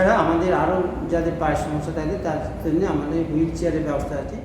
এছাড়া আমাদের আরও যাদের পায়ের সমস্যা থাকে তার জন্য আমাদের হুইল চেয়ারের ব্যবস্থা আছে।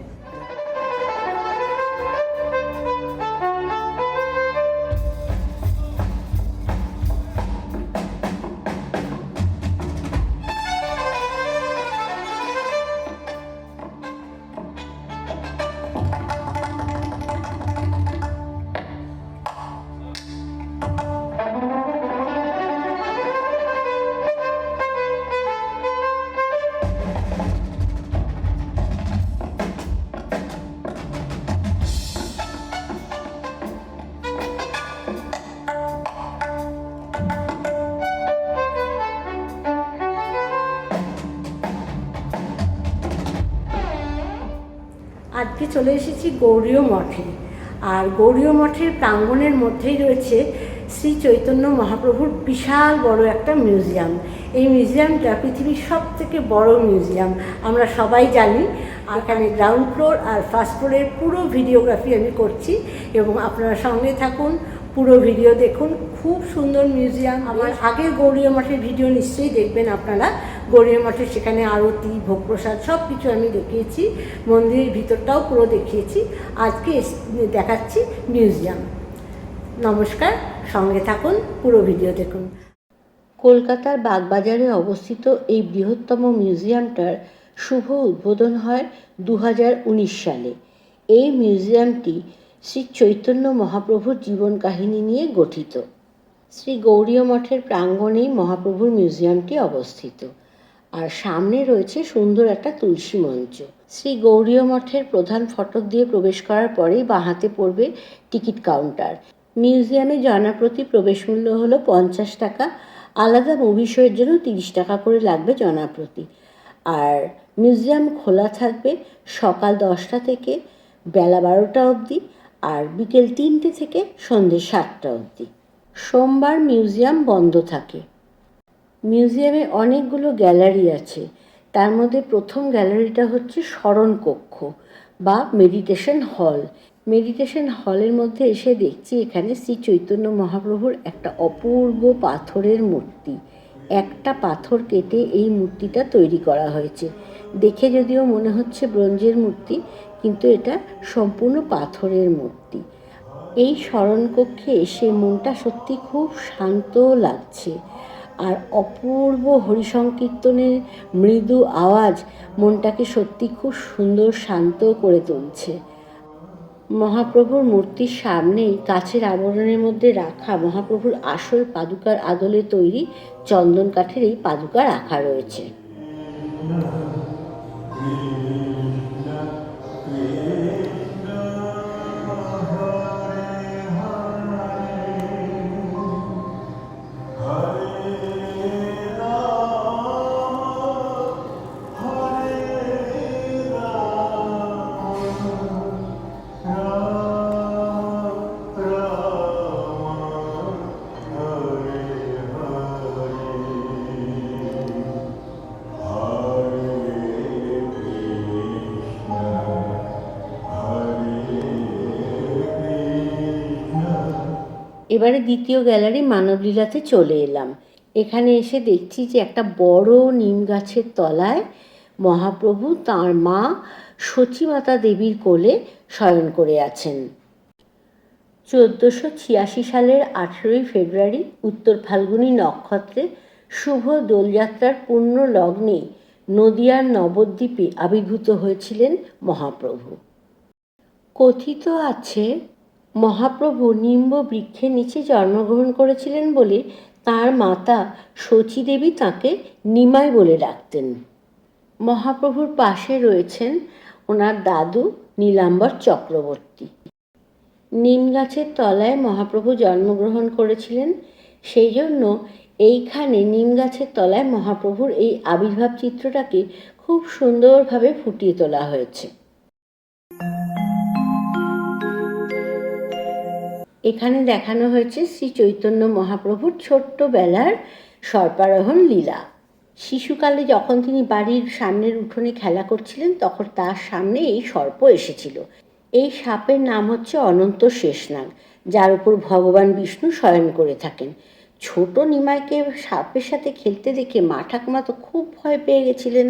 চলে এসেছি গৌরীয় মঠে। আর গৌরীয় মঠের প্রাঙ্গণের মধ্যেই রয়েছে শ্রী চৈতন্য মহাপ্রভুর বিশাল বড় একটা মিউজিয়াম। এই মিউজিয়ামটা পৃথিবীর সব থেকে বড় মিউজিয়াম, আমরা সবাই জানি। আর এখানে গ্রাউন্ড ফ্লোর আর ফার্স্ট ফ্লোরের পুরো ভিডিওগ্রাফি আমি করছি এবং আপনারা সঙ্গে থাকুন পুরো ভিডিও দেখুন। খুব সুন্দর মিউজিয়াম আমার আগের গৌরীয় মঠের ভিডিও নিশ্চয়ই দেখবেন আপনারা। গৌরীয় মঠের সেখানে আরতি ভোগ প্রসাদ সব কিছু আমি দেখিয়েছি। মন্দিরের ভিতরটাও পুরো দেখিয়েছি। আজকে দেখাচ্ছি মিউজিয়াম নমস্কার সঙ্গে থাকুন পুরো ভিডিও দেখুন। কলকাতার বাগবাজারে অবস্থিত এই বৃহত্তম মিউজিয়ামটার শুভ উদ্বোধন হয় দু হাজার উনিশ সালে। এই মিউজিয়ামটি শ্রী চৈতন্য মহাপ্রভুর জীবন কাহিনী নিয়ে গঠিত। শ্রী গৌরীয় মঠের প্রাঙ্গণেই মহাপ্রভুর মিউজিয়ামটি অবস্থিত। আর সামনে রয়েছে সুন্দর একটা তুলসী মঞ্চ। শ্রী গৌরীয় মঠের প্রধান ফটক দিয়ে প্রবেশ করার পরেই বাঁহাতে পড়বে টিকিট কাউন্টার। মিউজিয়ামে জনাপ্রতি প্রবেশ মূল্য হলো পঞ্চাশ টাকা। আলাদা মুভি শোয়ের জন্য তিরিশ টাকা করে লাগবে জনাপ্রতি। আর মিউজিয়াম খোলা থাকবে সকাল দশটা থেকে বেলা বারোটা অবধি। আর বিকেল তিনটে থেকে সন্ধ্যে সাতটা অবধি। সোমবার মিউজিয়াম বন্ধ থাকে। মিউজিয়ামে অনেকগুলো গ্যালারি আছে। তার মধ্যে প্রথম গ্যালারিটা হচ্ছে স্মরণকক্ষ বা মেডিটেশন হল। মেডিটেশন হলের মধ্যে এসে দেখছি এখানে শ্রী চৈতন্য মহাপ্রভুর একটা অপূর্ব পাথরের মূর্তি। একটা পাথর কেটে এই মূর্তিটা তৈরি করা হয়েছে। দেখে যদিও মনে হচ্ছে ব্রোঞ্জের মূর্তি কিন্তু এটা সম্পূর্ণ পাথরের মূর্তি। এই স্মরণকক্ষে এসে মনটা সত্যি খুব শান্ত লাগছে। আর অপূর্ব হরিসংকীর্তনের মৃদু আওয়াজ মনটাকে সত্যি খুব সুন্দর শান্ত করে তুলছে। মহাপ্রভুর মূর্তির সামনেই কাছের আবরণের মধ্যে রাখা মহাপ্রভুর আসল পাদুকার আদলে তৈরি চন্দন কাঠের এই পাদুকা রাখা রয়েছে। এবারে দ্বিতীয় গ্যালারি মানবলীলাতে চলে এলাম। এখানে এসে দেখছি যে একটা বড় নিম গাছের তলায় মহাপ্রভু তাঁর মা সচিমাতা দেবীর কোলে শয়ন করে আছেন। চোদ্দোশো ছিয়াশি সালের আঠেরোই ফেব্রুয়ারি উত্তর ফাল্গুনী নক্ষত্রে শুভ দোলযাত্রার পূর্ণ লগ্নে নদিয়ার নবদ্বীপে আবির্ভূত হয়েছিলেন মহাপ্রভু। কথিত আছে মহাপ্রভু নিম্ব বৃক্ষের নিচে জন্মগ্রহণ করেছিলেন বলে তার মাতা শচীদেবী তাকে নিমাই বলে ডাকতেন। মহাপ্রভুর পাশে রয়েছেন ওনার দাদু নীলাম্বর চক্রবর্তী। নিম গাছের তলায় মহাপ্রভু জন্মগ্রহণ করেছিলেন, সেই জন্য এইখানে নিম গাছের তলায় মহাপ্রভুর এই আবির্ভাব চিত্রটাকে খুব সুন্দরভাবে ফুটিয়ে তোলা হয়েছে। এখানে দেখানো হয়েছে শ্রী চৈতন্য মহাপ্রভুর ছোট্টবেলার সর্পারোহণ লীলা। শিশুকালে যখন তিনি বাড়ির সামনের উঠোনে খেলা করছিলেন, তখন তার সামনে এই সর্প এসেছিল। এই সাপের নাম হচ্ছে অনন্ত শেষনাগ, যার উপর ভগবান বিষ্ণু শয়ন করে থাকেন। ছোট নিমাইকে সাপের সাথে খেলতে দেখে মা ঠাকুমা তো খুব ভয় পেয়ে গেছিলেন।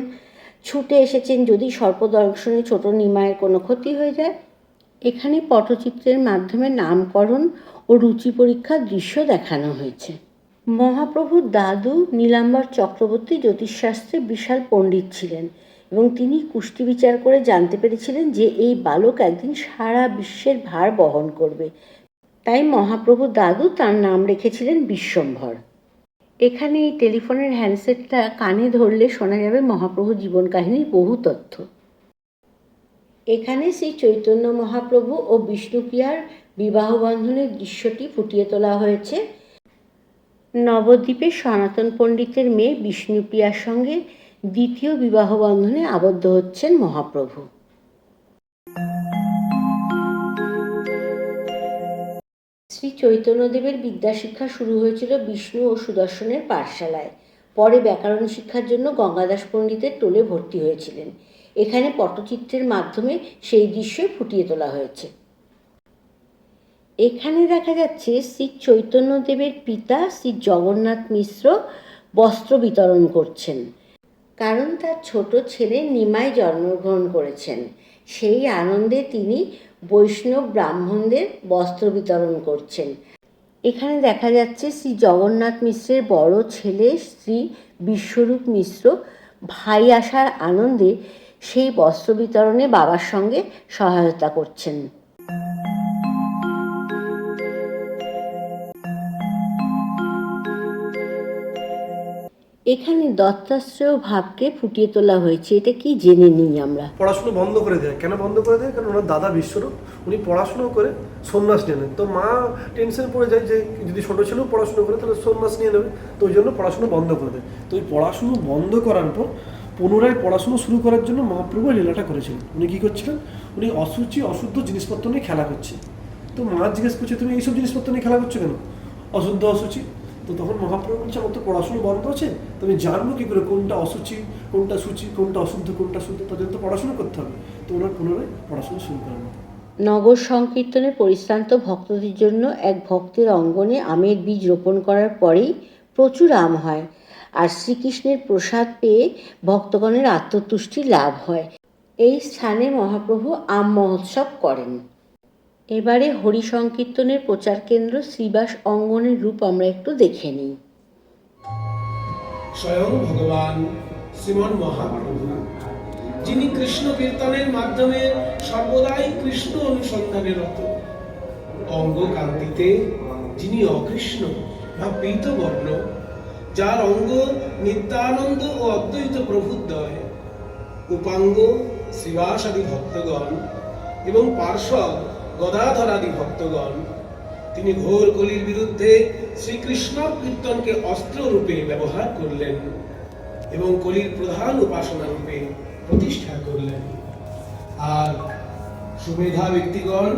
ছুটে এসেছেন যদি সর্পদর্শনে ছোট নিমাইয়ের কোনো ক্ষতি হয়ে যায় এখানে পটচিত্রের মাধ্যমে নামকরণ ও রুচি পরীক্ষার দৃশ্য দেখানো হয়েছে। মহাপ্রভুর দাদু নীলাম্বর চক্রবর্তী জ্যোতিষশাস্ত্রে বিশাল পণ্ডিত ছিলেন এবং তিনি কুষ্টি বিচার করে জানতে পেরেছিলেন যে এই বালক একদিন সারা বিশ্বের ভার বহন করবে। তাই মহাপ্রভু দাদু তার নাম রেখেছিলেন বিশ্বম্ভর। এখানে এই টেলিফোনের হ্যান্ডসেটটা কানে ধরলে শোনা যাবে মহাপ্রভু জীবন কাহিনীর বহু তথ্য। এখানে শ্রী চৈতন্য মহাপ্রভু ও বিষ্ণুপ্রিয়ার বিবাহ বন্ধনের দৃশ্যটি ফুটিয়ে তোলা হয়েছে। নবদ্বীপের সনাতন পণ্ডিতের মেয়ে বিষ্ণুপ্রিয়ার সঙ্গে দ্বিতীয় বিবাহ বন্ধনে আবদ্ধ হচ্ছেন মহাপ্রভু। শ্রী চৈতন্যদেবের বিদ্যাশিক্ষা শুরু হয়েছিল বিষ্ণু ও সুদর্শনের পাঠশালায়। পরে ব্যাকরণ শিক্ষার জন্য গঙ্গাদাস পণ্ডিতের টোলে ভর্তি হয়েছিলেন। এখানে পটচিত্রের মাধ্যমে সেই দৃশ্য ফুটিয়ে তোলা হয়েছে। এখানে দেখা যাচ্ছে শ্রী চৈতন্যদেবের পিতা শ্রী জগন্নাথ মিশ্র বস্ত্র বিতরণ করছেন। কারণ তার ছোট ছেলে নিমায় জন্মগ্রহণ করেছেন। সেই আনন্দে তিনি বৈষ্ণব ব্রাহ্মণদের বস্ত্র বিতরণ করছেন। এখানে দেখা যাচ্ছে শ্রী জগন্নাথ মিশ্রের বড় ছেলে শ্রী বিশ্বরূপ মিশ্র ভাই আসার আনন্দে সেই বস্ত্র বিতরণে বাবার সঙ্গে সহায়তা করছেন। এখানে দত্তাশ্রয় ভাবকে ফুটিয়ে তোলা হয়েছে, এটা কি জেনে নিই আমরা? পড়াশুনো বন্ধ করে দেয়। কেন বন্ধ করে দেয়? কারণ ওনার দাদা বিশ্বরূপ, উনি পড়াশুনো করে সন্ন্যাস নিয়ে নেন। তো মা টেনশন পড়ে যায় যে যদি ছোটো ছেলেও পড়াশুনো করে, তাহলে সন্ন্যাস নিয়ে নেবে। তো ওই জন্য পড়াশুনো বন্ধ করে দেয়। তো ওই পড়াশুনো বন্ধ করার পর পুনরায় পড়াশুনো শুরু করার জন্য মহাপ্রভু লীলাটা করেছিলেন। উনি কী করছিলেন? উনি অসুচি অশুদ্ধ জিনিসপত্র নিয়ে খেলা করছে তো মা জিজ্ঞেস করছে, তুমি এইসব জিনিসপত্র নিয়ে খেলা করছ কেন? অশুদ্ধ অসুচি তো তখন মহাপ্রভু বলছে, আমার তো পড়াশুনো বন্ধ আছে। তুমি জানব কী করে কোনটা অসুচি কোনটা সূচি কোনটা অশুদ্ধ, কোনটা শুদ্ধ? তাদের তো পড়াশোনা করতে হবে। তো ওনার পুনরায় পড়াশুনো শুরু করেন। নগর সংকীর্তনে পরিশ্রান্ত ভক্তদের জন্য এক ভক্তের অঙ্গনে আমের বীজ রোপণ করার পরেই প্রচুর আম হয়। আর শ্রীকৃষ্ণের প্রসাদ পেয়ে ভক্তগণের আত্মতুষ্টি লাভ হয়। এই স্থানে মহাপ্রভু আম মহোৎসব করেন। এবারে হরি সংকীর্তনের প্রচার কেন্দ্র শ্রীবাস অঙ্গনের রূপ আমরা একটু দেখে নিই। স্বয়ং ভগবান শ্রীমন মহাপ্রভু, যিনি কৃষ্ণ কীর্তনের মাধ্যমে সর্বদাই কৃষ্ণ অনুসন্ধানে রত। অঙ্গ কান্তিতে যিনি অকৃষ্ণ বা পীতবর্ণ যার অঙ্গ নিত্যানন্দ ও অদ্বৈত প্রভুদ্বয়। উপাঙ্গ, শ্রীবাসাদি ভক্তগণ এবং পার্শ্বদ গদাধরাদি ভক্তগণ, তিনি ঘোর কলির বিরুদ্ধে শ্রীকৃষ্ণ কীর্তনকে অস্ত্র রূপে ব্যবহার করলেন এবং কলির প্রধান উপাসনা রূপে প্রতিষ্ঠা করলেন। আর সুমেধা ব্যক্তিগণ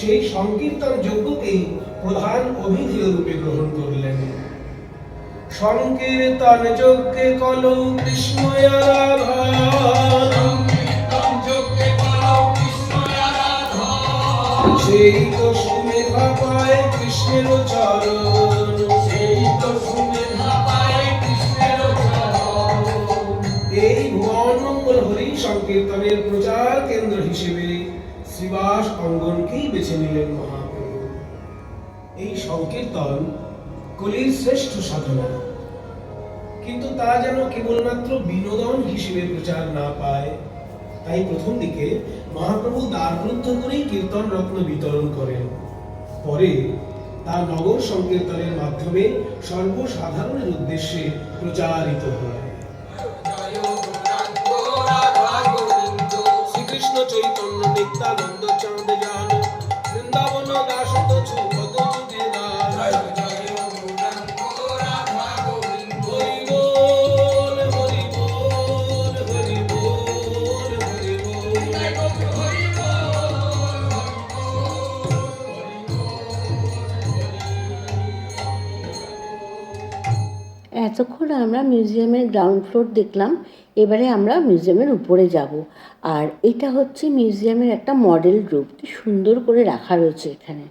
সেই সংকীর্তন যজ্ঞকেই প্রধান অভিধেয় রূপে গ্রহণ করলেন। সংকীর্তন যজ্ঞে কল কৃষ্ণের এই ভুবন মঙ্গল হরি সংকীর্তনের প্রচার কেন্দ্র হিসেবে শ্রীবাস অঙ্গনকেই বেছে নিলেন মহাপ্রভু। এই সংকীর্তন কলির শ্রেষ্ঠ সাধনা। কিন্তু তা যেন কেবলমাত্র বিনোদন হিসেবে প্রচার না পায়, তাই প্রথম দিকে মহাপ্রভু দ্বাররুদ্ধ করেই কীর্তন রত্ন বিতরণ করেন। পরে তা নগর সংকীর্তনের মাধ্যমে সর্বসাধারণের উদ্দেশ্যে প্রচারিত হয়। শ্রীকৃষ্ণ চৈতন্য নিত্যানন্দ চাঁদ জান বৃন্দাবন দাস তো এতক্ষণ আমরা মিউজিয়ামের গ্রাউন্ড ফ্লোর দেখলাম, এবারে আমরা মিউজিয়ামের উপরে যাব। আর এটা হচ্ছে মিউজিয়ামের একটা মডেল রূপ কি সুন্দর করে রাখা রয়েছে এখানে।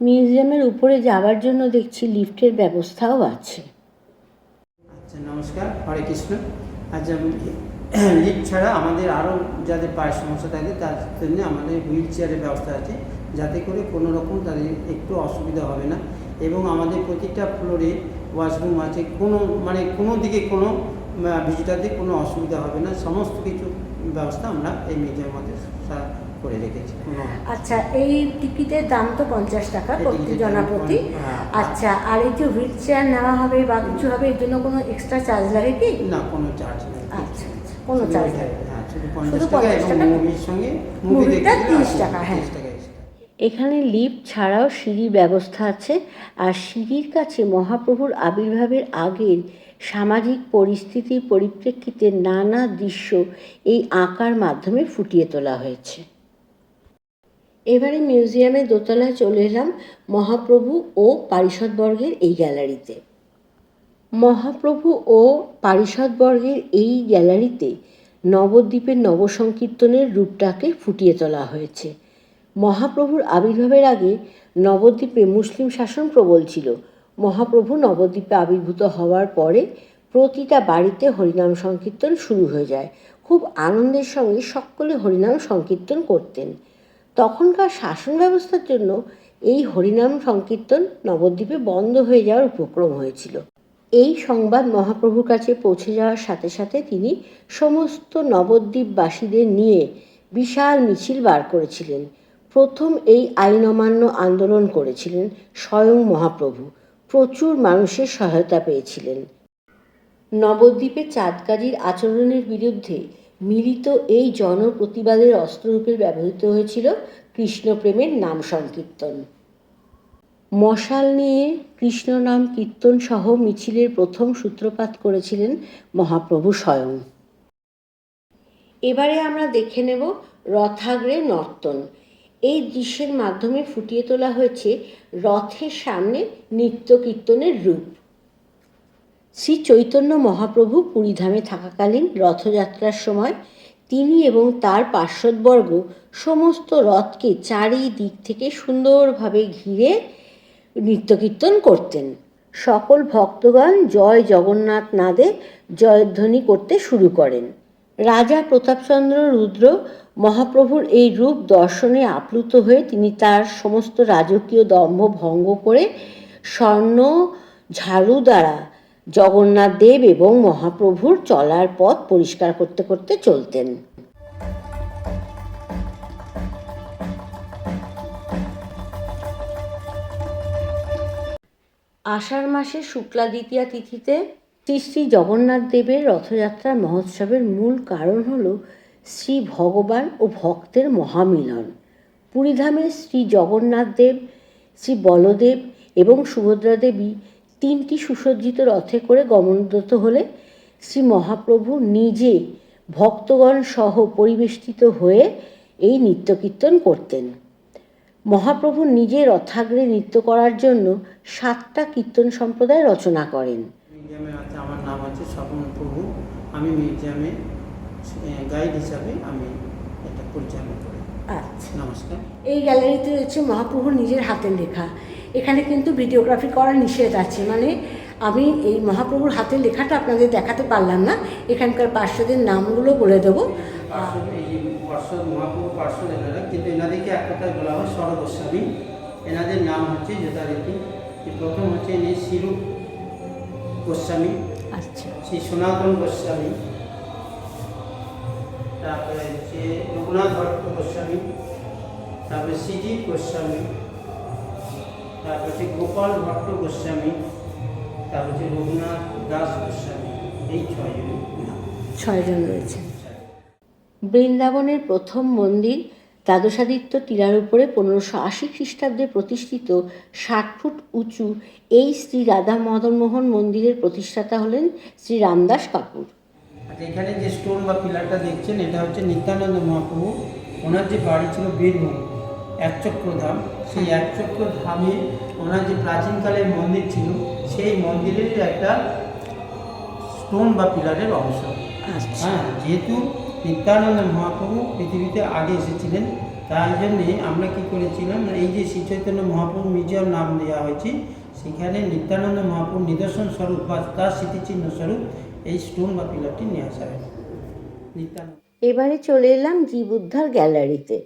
মিউজিয়ামের উপরে যাওয়ার জন্য দেখছি লিফটের ব্যবস্থাও আছে। আচ্ছা নমস্কার। হরে কৃষ্ণ। আমি লিফট ছাড়া আমাদের আরও যাদের পায়ের সমস্যা থাকে, তার জন্য আমাদের হুইল চেয়ারের ব্যবস্থা আছে। যাতে করে কোনো রকম তাদের একটু অসুবিধা হবে না। এবং আমাদের প্রতিটা ফ্লোরে ওয়াশরুম আছে কোনো মানে কোনো দিকে কোনো ভিজিটারদের কোনো অসুবিধা হবে না। সমস্ত কিছু ব্যবস্থা আমরা এই মিউজিয়ামের মধ্যে করে রেখেছি। আচ্ছা এই টিকিটের দাম তো পঞ্চাশ টাকা প্রতি জনা প্রতি হ্যাঁ। আচ্ছা আর এই যে হুইল চেয়ার নেওয়া হবে বা কিছু হবে এর জন্য কোনো এক্সট্রা চার্জ লাগে কি? না কোনো চার্জ নেই। আচ্ছা কোনো চার্জ ওইটাই, লাগে না। হ্যাঁ শুধু পঞ্চাশ টাকা মুভির সঙ্গে মুভিটা 30 টাকা, হ্যাঁ। এখানে লিফট ছাড়াও সিঁড়ির ব্যবস্থা আছে। আর সিঁড়ির কাছে মহাপ্রভুর আবির্ভাবের আগের সামাজিক পরিস্থিতির পরিপ্রেক্ষিতে নানা দৃশ্য এই আঁকার মাধ্যমে ফুটিয়ে তোলা হয়েছে। এবারে মিউজিয়ামের দোতলায় চলে এলাম মহাপ্রভু ও পারিষদবর্গের এই গ্যালারিতে। মহাপ্রভু ও পারিষদবর্গের এই গ্যালারিতে নবদ্বীপের নবসংকীর্তনের রূপটাকে ফুটিয়ে তোলা হয়েছে। মহাপ্রভুর আবির্ভাবের আগে নবদ্বীপে মুসলিম শাসন প্রবল ছিল। মহাপ্রভু নবদ্বীপে আবির্ভূত হওয়ার পরে প্রতিটা বাড়িতে হরিনাম সংকীর্তন শুরু হয়ে যায়। খুব আনন্দের সঙ্গে সকলে হরিনাম সংকীর্তন করতেন। তখনকার শাসন ব্যবস্থার জন্য এই হরিনাম সংকীর্তন নবদ্বীপে বন্ধ হয়ে যাওয়ার উপক্রম হয়েছিল। এই সংবাদ মহাপ্রভুর কাছে পৌঁছে যাওয়ার সাথে সাথে তিনি সমস্ত নবদ্বীপবাসীদের নিয়ে বিশাল মিছিল বার করেছিলেন। প্রথম এই আইন অমান্য আন্দোলন করেছিলেন স্বয়ং মহাপ্রভু। প্রচুর মানুষের সহায়তা পেয়েছিলেন। নবদ্বীপে চাঁদকাজির আচরণের বিরুদ্ধে মিলিত এই জনপ্রতিবাদের অস্ত্ররূপে ব্যবহৃত হয়েছিল কৃষ্ণপ্রেমের নাম সংকীর্তন। মশাল নিয়ে কৃষ্ণ নাম কীর্তন সহ মিছিলের প্রথম সূত্রপাত করেছিলেন মহাপ্রভু স্বয়ং। এবারে আমরা দেখে নেব রথাগ্রে নর্তন। এই দৃশ্যের মাধ্যমে ফুটিয়ে তোলা হয়েছে রথের সামনে নৃত্য কীর্তনের রূপ। শ্রী চৈতন্য মহাপ্রভু পুরীধামে থাকাকালীন রথযাত্রার সময় তিনি এবং তার পার্শ্বদবর্গ সমস্ত রথকে চারিদিক থেকে সুন্দরভাবে ঘিরে নৃত্যকীর্তন করতেন। সকল ভক্তগণ জয় জগন্নাথ নাদে জয়ধ্বনি করতে শুরু করেন। রাজা প্রতাপচন্দ্র রুদ্র মহাপ্রভুর এই রূপ দর্শনে আপ্লুত হয়ে তিনি তার সমস্ত রাজকীয় দম্ভ ভঙ্গ করে স্বর্ণ ঝাড়ু দ্বারা জগন্নাথ দেব এবং মহাপ্রভুর চলার পথ পরিষ্কার করতে করতে চলতেন। আষাঢ় মাসে শুক্লা দ্বিতীয়া তিথিতে শ্রী শ্রী জগন্নাথ দেবের রথযাত্রার মহোৎসবের মূল কারণ হল শ্রী ভগবান ও ভক্তের মহামিলন। পুরীধামে শ্রী জগন্নাথ দেব, শ্রী বলদেব এবং সুভদ্রা দেবী তিনটি সুসজ্জিত রথে করে গমনরত হলে শ্রী মহাপ্রভু নিজে ভক্তগণ সহ পরিবেষ্টিত হয়ে এই নৃত্যকীর্তন করতেন। মহাপ্রভু নিজে রথাগ্রে নৃত্য করার জন্য সাতটা কীর্তন সম্প্রদায় রচনা করেন। মিউজিয়ামে আছে আমার নাম আছে স্বপন প্রভু। আমি মিউজিয়ামে গাইড হিসাবে আমি এটা পরিচালনা করি। আচ্ছা। নমস্কার। এই গ্যালারিতে রয়েছে মহাপ্রভুর নিজের হাতের লেখা। এখানে কিন্তু ভিডিওগ্রাফি করা নিষেধ আছে। মানে আমি এই মহাপ্রভুর হাতের লেখাটা আপনাদের দেখাতে পারলাম না। এখানকার পার্শ্বদের নামগুলো বলে দেবো। পার্শ্বদ এই যে পার্শ্বদ মহাপ্রভু পার্শ্বদ এনারা কিন্তু এনাদেরকে এক কথায় বলা হয় সরগোস্বামী এনাদের নাম হচ্ছে যথারীতি। প্রথম হচ্ছে ইনি শিরূপ গোস্বামী। আচ্ছা। শ্রী সনাতন গোস্বামী। তারপরে হচ্ছে রঘুনাথ ভট্ট গোস্বামী। তারপরে শ্রীজিৎ গোস্বামী। তারপর হচ্ছে গোপাল ভট্ট গোস্বামী। তারপর হচ্ছে রঘুনাথ দাস গোস্বামী। এই ছয়জন। ছয়জন রয়েছেন বৃন্দাবনের প্রথম মন্দির দ্বাদশাদিত্য টিলার উপরে পনেরোশো আশি খ্রিস্টাব্দে প্রতিষ্ঠিত ষাট ফুট উঁচু এই শ্রী রাধা মদন মোহন মন্দিরের প্রতিষ্ঠাতা হলেন শ্রী রামদাস কাপুর। আচ্ছা এখানে যে স্টোন বা পিলারটা দেখছেন এটা হচ্ছে নিত্যানন্দ মহাপ্রভু। ওনার যে বাড়ি ছিল বীরভূম একচক্র ধাম। সেই একচক্র ধামে ওনার যে প্রাচীনকালের মন্দির ছিল সেই মন্দিরের একটা স্টোন বা পিলারের অংশ। আচ্ছা। হ্যাঁ যেহেতু নিত্যানন্দ মহাপ্রভু পৃথিবীতে আগে এসেছিলেন। তার জন্যে আমরা কি করেছিলাম এই যে শ্রী চৈতন্য মহাপ্রভু মিউজিয়াম নাম দেওয়া হয়েছে, সেখানে নিত্যানন্দ মহাপ্রভু নিদর্শন স্বরূপ বা তার স্মৃতিচিহ্ন স্বরূপ এই স্টোন বা পিলারটি নিয়ে আসা হয় নিত্যানন্দ এবারে চলে এলাম জীব উদ্ধার গ্যালারিতে।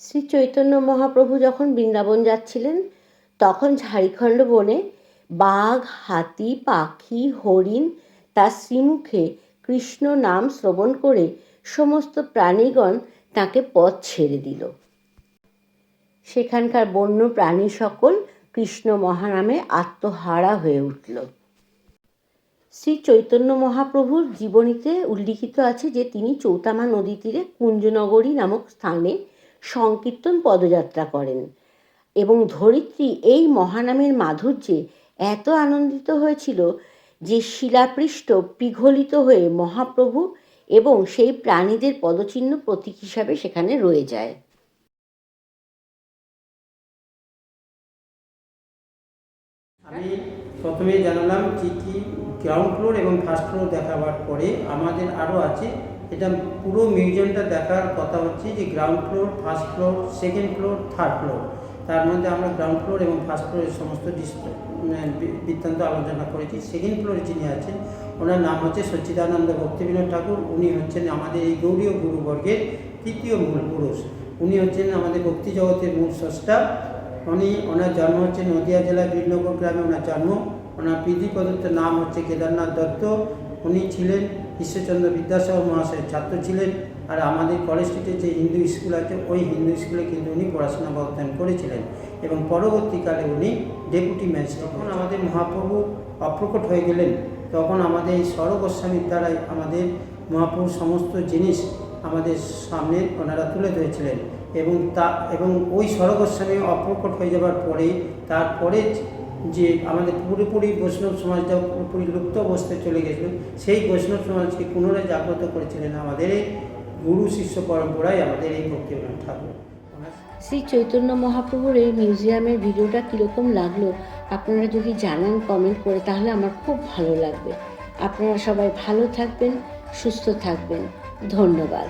শ্রী চৈতন্য মহাপ্রভু যখন বৃন্দাবন যাচ্ছিলেন, তখন ঝাড়খণ্ড বনে বাঘ, হাতি, পাখি, হরিণ তার শ্রীমুখে কৃষ্ণ নাম শ্রবণ করে সমস্ত প্রাণীগণ তাকে পথ ছেড়ে দিল। সেখানকার বন্য প্রাণী সকল কৃষ্ণ মহানামে আত্মহারা হয়ে উঠল। শ্রী চৈতন্য মহাপ্রভুর জীবনীতে উল্লিখিত আছে যে, তিনি চৌতামা নদী তীরে কুঞ্জনগরী নামক স্থানে সংকীর্তন পদযাত্রা করেন এবং ধরিত্রী এই মহানামের মাধুর্যে এত আনন্দিত হয়েছিল যে শিলাপৃষ্ঠ পিঘলিত হয়ে মহাপ্রভু এবং সেই প্রাণীদের পদচিহ্ন প্রতীক হিসাবে সেখানে রয়ে যায়। আমি প্রথমে জানালাম কি কি গ্রাউন্ড ফ্লোর এবং ফার্স্ট ফ্লোর দেখাবার পরে আমাদের আরও আছে। এটা পুরো মিউজিয়ামটা দেখার কথা হচ্ছে যে ground floor first floor second floor third floor তার মধ্যে আমরা গ্রাউন্ড ফ্লোর এবং ফার্স্ট ফ্লোরের সমস্ত ডিস- উম, বি- বৃত্তান্ত আলোচনা করেছি। সেকেন্ড ফ্লোরে যিনি আছেন, ওনার নাম হচ্ছে সচ্চিদানন্দ ভক্তিবিনোদ ঠাকুর। উনি হচ্ছেন আমাদের এই গৌরীয় গুরুবর্গের তৃতীয় মূল পুরুষ। উনি হচ্ছেন আমাদের ভক্তি জগতের মূল স্রষ্টা। উনি, ওনার জন্ম হচ্ছে নদিয়া জেলার বীরনগর গ্রামে ওনার জন্ম। ওনার পিতৃ প্রদত্ত নাম হচ্ছে কেদারনাথ দত্ত। উনি ছিলেন ঈশ্বরচন্দ্র বিদ্যাসাগর মহাশয়ের ছাত্র ছিলেন। আর আমাদের কলেজ স্ট্রিটে যে হিন্দু স্কুল আছে, ওই হিন্দু স্কুলে কিন্তু উনি পড়াশোনা বা অধ্যয়ন করেছিলেন এবং পরবর্তীকালে উনি ডেপুটি ম্যাজিস্ট্রেট যখন আমাদের মহাপ্রভু অপ্রকট হয়ে গেলেন, তখন আমাদের এই স্বর গোস্বামীর দ্বারাই আমাদের মহাপ্রভুর সমস্ত জিনিস আমাদের সামনে ওনারা তুলে ধরেছিলেন এবং তা, এবং ওই স্বরগোস্বামী অপ্রকট হয়ে যাওয়ার পরে, তারপরে যে আমাদের পুরোপুরি বৈষ্ণব সমাজটা পুরোপুরি লুপ্ত অবস্থায় চলে গেছিল, সেই বৈষ্ণব সমাজকে পুনরায় জাগ্রত করেছিলেন আমাদের গুরু শিষ্য পরম্পরায় আমাদের এই ভক্তিবিনোদ ঠাকুর। শ্রী চৈতন্য মহাপ্রভুর এই মিউজিয়ামের ভিডিওটা কীরকম লাগল? আপনারা যদি জানান কমেন্ট করে, তাহলে আমার খুব ভালো লাগবে। আপনারা সবাই ভালো থাকবেন, সুস্থ থাকবেন। ধন্যবাদ।